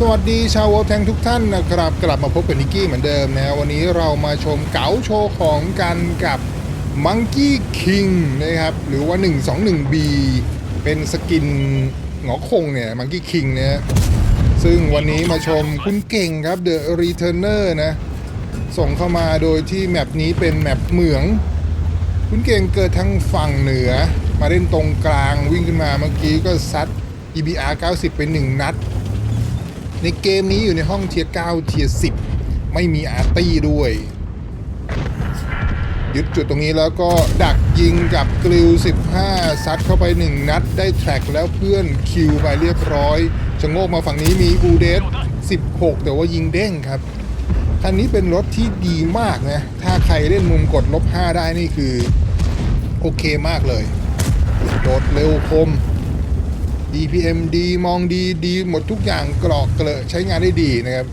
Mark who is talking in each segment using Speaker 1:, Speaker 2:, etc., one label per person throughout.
Speaker 1: สวัสดีชาววอลแทงทุกท่านนะครับ กลับมาพบกับนิกกี้เหมือนเดิมนะวันนี้เรามาชมเก๋าโชว์ของกันกับ Monkey King นะครับ หรือว่า 121B เป็นสกินหงอคงเนี่ย Monkey King เนี่ยซึ่งวันนี้มาชมคุณเก่งครับ The Returner นะ ส่งเข้ามาโดยที่แมปนี้เป็นแมปเหมือง คุณเก่งเกิดทางฝั่งเหนือ มาเล่นตรงกลางวิ่งขึ้นมาเมื่อกี้ก็ซัด EBR 90 เป็น 1 นัด ในเกมนี้อยู่ในห้องเทียร์9เทียร์10ไม่มีอาร์ตี้ด้วย ยึดจุดตรงนี้แล้วก็ดักยิงกับกริล15 ซัดเข้าไป 1 นัดได้แทร็กแล้วเพื่อนคิวไปเรียบร้อยชะโงกมาฝั่งนี้มีอูเดส16 แต่ว่ายิงเด้งครับ คันนี้เป็นรถที่ดีมากนะ ถ้าใครเล่นมุมกดลบ 5 ได้นี่คือ โอเคมากเลย โดดเร็วคม DPM ดีมองดีดีหมดทุกอย่างกรอกเกลอะใช้งานได้ดีนะครับ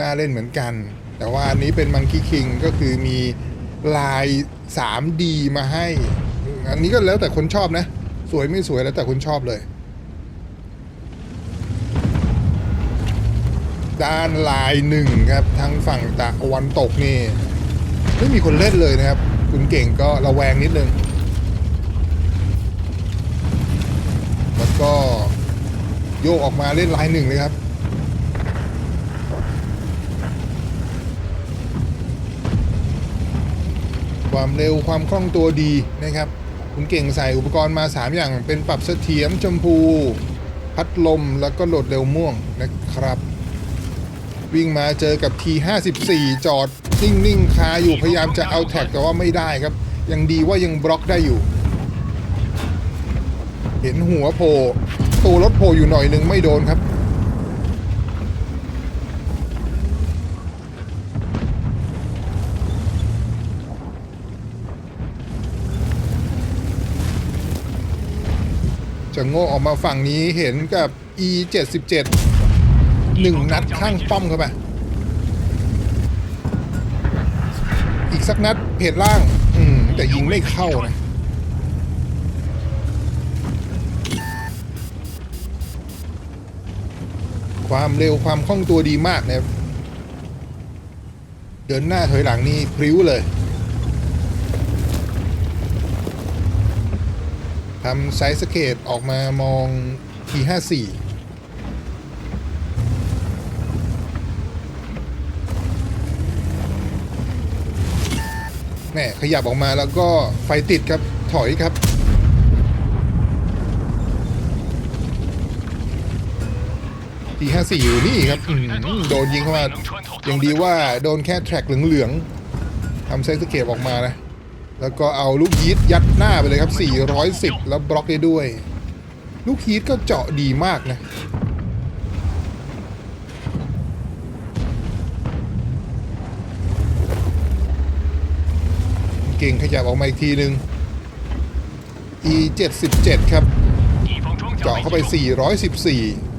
Speaker 1: น่าเล่นเหมือนกัน แต่ว่าอันนี้เป็น Monkey King ก็คือมีลาย 3D มาให้ อันนี้ก็แล้วแต่คนชอบนะ สวยไม่สวยแล้วแต่คนชอบเลย ด้านลายหนึ่งครับทางฝั่งตะวันตกนี่ไม่มีคนเล่นเลยนะครับ คุณเก่งก็ระแวงนิดนึง แล้ว ก็โยกออกมาเล่นลายหนึ่งเลยครับความเร็วความคล่องตัวดีนะครับ คุณเก่งใส่อุปกรณ์มา 3 อย่างเป็นปรับเสถียรชมพู พัดลมแล้วก็โหลดเร็วม่วงนะครับ วิ่งมาเจอกับ T54 จอด นิ่ง ๆ คาอยู่พยายามจะเอาแท็กแต่ว่าไม่ได้ครับ ยังดีว่ายังบล็อกได้อยู่ เห็นหัวโผล่ตัวรถโผล่อยู่หน่อยหนึ่งไม่โดนครับ จะโง่ออกมาฝั่งนี้เห็นกับ e 7 7หนึ่งนัดข้างป้อมเข้าไปอีกสักนัดเพจล่าง อืมแต่ยิงไม่เข้านะ ความเร็วความคล่องตัวดีมากนะครับ เดินหน้าถอยหลังนี่พริ้วเลยทำไซส์สเกตออกมามอง T54 แม่ขยับออกมาแล้วก็ไฟติดครับถอยครับ T54 อยู่นี่ครับอืมโดนยิงเข้ามายังดีว่าโดนแค่แทร็กเหลืองๆทำไซส์สเกตออกมานะ แล้วก็เอาลูกฮีทยัดหน้าไปเลยครับ 410 แล้วบล็อกได้ด้วย ลูกฮีทก็เจาะดีมากนะ เก่งขยับออกมาอีกทีหนึ่ง e 77ครับ เจาะเข้าไป 414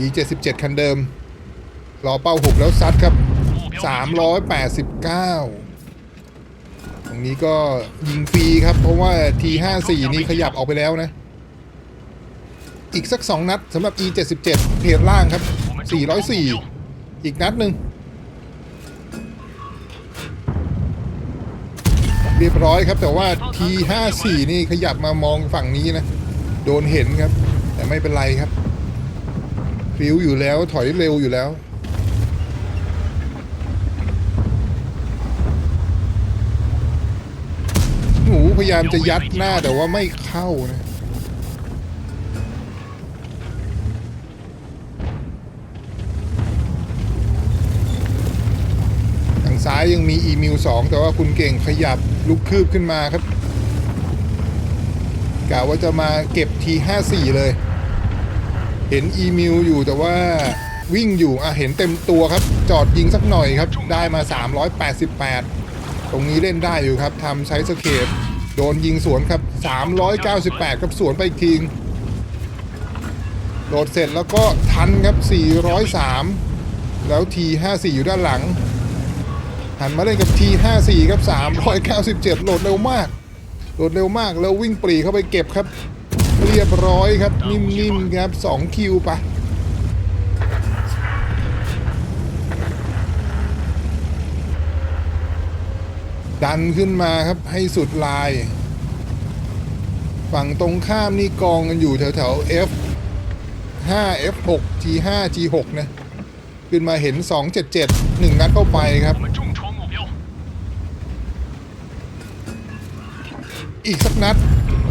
Speaker 1: e 77 คันเดิมรอเป้าหุบแล้วซัดครับ 389 ตรงนี้ก็ยิงฟรีครับ เพราะว่า T54 นี่ขยับออกไปแล้วนะ อีกสัก 2 นัดสำหรับ E77 เพจล่างครับ 404 อีกนัดหนึ่งเรียบร้อยครับ แต่ว่า T54 นี่ขยับมามองฝั่งนี้นะ โดนเห็นครับ แต่ไม่เป็นไรครับ ฟิวอยู่แล้วถอยเร็วอยู่แล้ว หนูพยายามจะยัดหน้าแต่ว่าไม่เข้านะทางซ้ายยังมีอีมิวสองแต่ว่าคุณเก่งขยับลุกคืบขึ้นมาครับกะว่าจะมาเก็บที54เลย ห็นอีมิวอยู่แต่ว่าวิ่งอยู่อะเห็นเต็มตัวครับ จอดยิงสักหน่อยครับ ได้มา 388 ตรงนี้เล่นได้อยู่ครับทำใช้สเคปโดนยิงสวนครับ 398 ครับสวนไปอีกทีโดดเสร็จแล้วก็ทันครับ 403 แล้ว T54 อยู่ด้านหลัง หันมาเล่นกับ T54 ครับ 397 โหลดเร็วมาก โหลดเร็วมากแล้ววิ่งปรีเข้าไปเก็บครับ เรียบร้อยครับ นิ่มๆครับสองคิวปะดันขึ้นมาครับให้สุดลาย ฝั่งตรงข้ามนี่กองกันอยู่แถวๆ F 5 F 6 G 5 G 6นะขึ้นมาเห็น 277 1 นัดเข้าไปครับ อีกสักนัด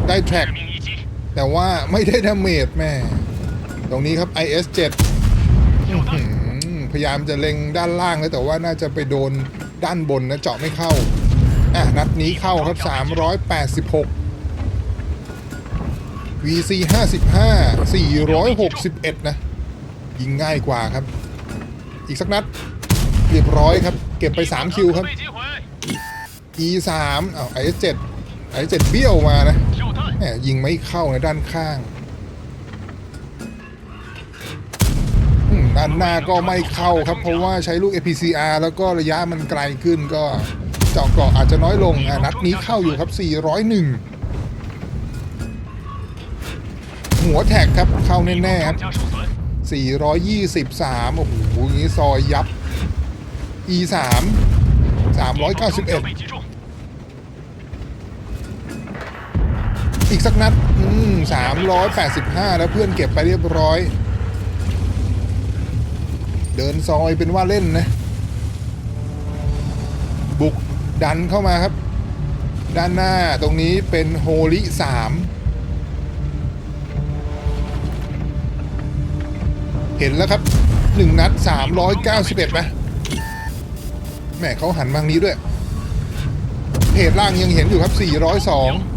Speaker 1: ได้แทร็ก แต่ว่าไม่ได้ดาเมจแม่ ตรงนี้ครับ
Speaker 2: IS7
Speaker 1: พยายามจะเล็งด้านล่างแล้วแต่ว่าน่าจะไปโดนด้านบนนะเจาะไม่เข้า อะ นัดนี้เข้าครับ 386 VC 55 461 นะ ยิงง่ายกว่าครับ อีกสักนัด เรียบร้อยครับ เก็บไป 3 คิวครับ E3 อ้าว IS7 IS7 เบี้ยวมานะ นี่ยยิงไม่เข้าในด้านข้างด้านหน้าก็ไม่เข้าครับ เพราะว่าใช้ลูก APCR แล้วก็ระยะมันไกลขึ้นก็เจาะเกาะอาจจะน้อยลงอะนัดนี้เข้าอยู่ครับ 401 หัวแท็กครับเข้าแน่ๆครับ 423 โอ้โหอย่างนี้ซอยยับ E3 391 อีกสักนัดอืม385แปดสิบห้าแล้วเพื่อนเก็บไปเรียบร้อย เดินซอยเป็นว่าเล่นนะ บุกดันเข้ามาครับ ด้านหน้าตรงนี้เป็นโฮลิสามเห็นแล้วครับหนึ่งนัด391ไหมแหม่เขาหันมาทางนี้ด้วยเพจล่างยังเห็นอยู่ครับ402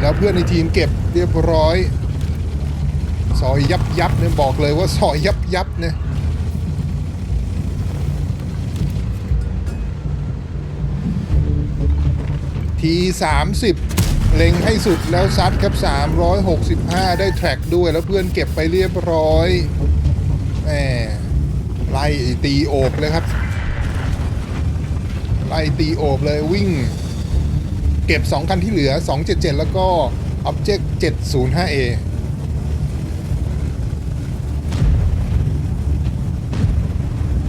Speaker 1: แล้วเพื่อนในทีมเก็บเรียบร้อยซอยยับยับเนี่ยบอกเลยว่าซอยยับยับเนี่ยที30 เล็งให้สุดแล้วซัดครับ 365 ได้แทร็กด้วยแล้วเพื่อนเก็บไปเรียบร้อยแหมไล่ตีโอบเลยครับ ไล่ตีโอบเลยวิ่ง เก็บ 2 คันที่เหลือ 277 แล้วก็ Object 705A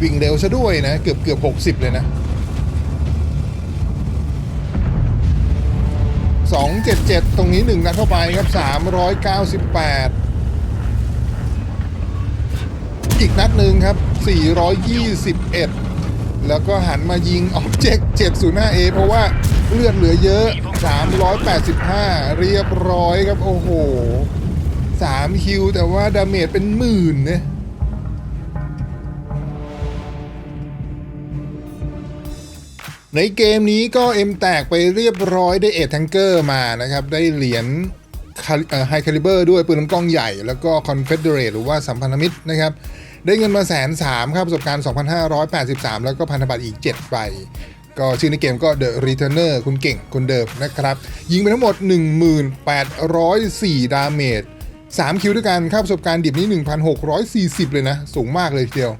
Speaker 1: วิ่งเร็วซะด้วยนะ เกือบเกือบ 60 เลยนะ 277 ตรงนี้ 1 นัดเข้าไปครับ 398 อีกนัดหนึ่งครับ 421 แล้วก็หันมายิง Object 705A เพราะว่า เลือดเหลือเยอะ 385 เรียบร้อยครับ โอ้โห3คิวแต่ว่าดาเมจเป็นหมื่นเนี่ยในเกมนี้ก็เอ็มแตกไปเรียบร้อยได้เอทแทงเกอร์มานะครับ ได้เหรียญไฮคาลิเบอร์ด้วยปืนลำกล้องใหญ่แล้วก็คอนเฟเดเรตหรือว่าสัมพันธมิตรนะครับ ได้เงินมาแสนสามครับประสบการณ์ 2,583 แล้วก็พันธบัตรอีก 7 ใบ ก็ชื่อในเกมก็ The Returner คุณเก่งคนเดิมนะครับ ยิงไปทั้งหมด 1804 ดาเมจ 3 คิวด้วยกันค่าประสบการณ์ดิบนี้ 1,640 เลยนะ สูงมากเลยทีเดียว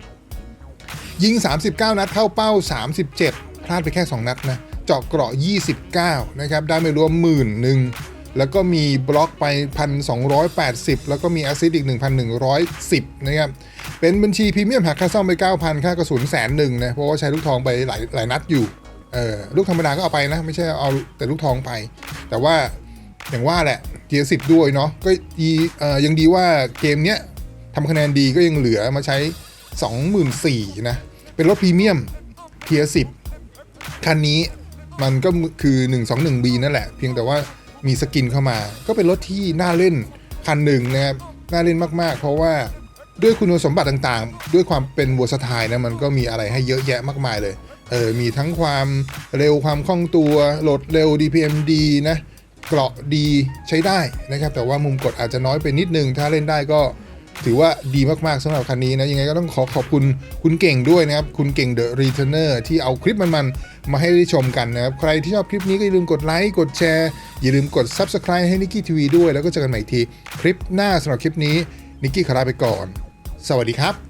Speaker 1: ยิง 39 นัดเข้าเป้า 37 พลาดไปแค่ 2 นัดนะ เจาะเกราะ 29 นะครับได้ไม่รวมหมื่นหนึ่งแล้วก็มีบล็อกไป 1,280 แล้วก็มีแอซิดอีก 1,110 นะครับเป็นบัญชีพรีเมียมหักค่าซ่อมไป 9,000 ค่ากระสุนแสนหนึ่งนะ เพราะว่าใช้ลูกทองไปหลายหลายนัดอยู่ เออลูกธรรมดาก็เอาไปนะ ไม่ใช่เอาแต่ลูกทองไป แต่ว่าอย่างว่าแหละเทียสิบด้วยเนาะก็ดีเอ่อยังดีว่าเกมเนี้ยทำคะแนนดีก็ยังเหลือมาใช้ 24,000นะ เป็นรถพรีเมียมเทียสิบคันนี้มันก็คือ 121B นั่นแหละ เพียงแต่ว่ามีสกินเข้ามา ก็เป็นรถที่น่าเล่นคันหนึ่งนะครับน่าเล่นมากๆ เพราะว่าด้วยคุณสมบัติต่างๆ ด้วยความเป็นวัวสไตล์นะมันก็มีอะไรให้เยอะแยะมากมายเลย เออมีทั้งความเร็วความคล่องตัวโหลดเร็ว DPM ดีนะเกราะดีใช้ได้นะครับ แต่ว่ามุมกดอาจจะน้อยไปนิดนึง ถ้าเล่นได้ก็ถือว่าดีมาก ๆสำหรับคันนี้นะ ยังไงก็ต้องขอขอบคุณคุณเก่งด้วยนะครับ คุณเก่ง The Returner ที่เอาคลิปมันๆ มาให้ได้ชมกันนะครับ ใครที่ชอบคลิปนี้ก็อย่าลืมกดไลค์ กดแชร์ อย่าลืมกด Subscribe ให้นิกกี้ทีวีด้วย แล้วก็เจอกันใหม่ทีคลิปหน้าสำหรับคลิปนี้นิกกี้ขอลาไปก่อน สวัสดีครับ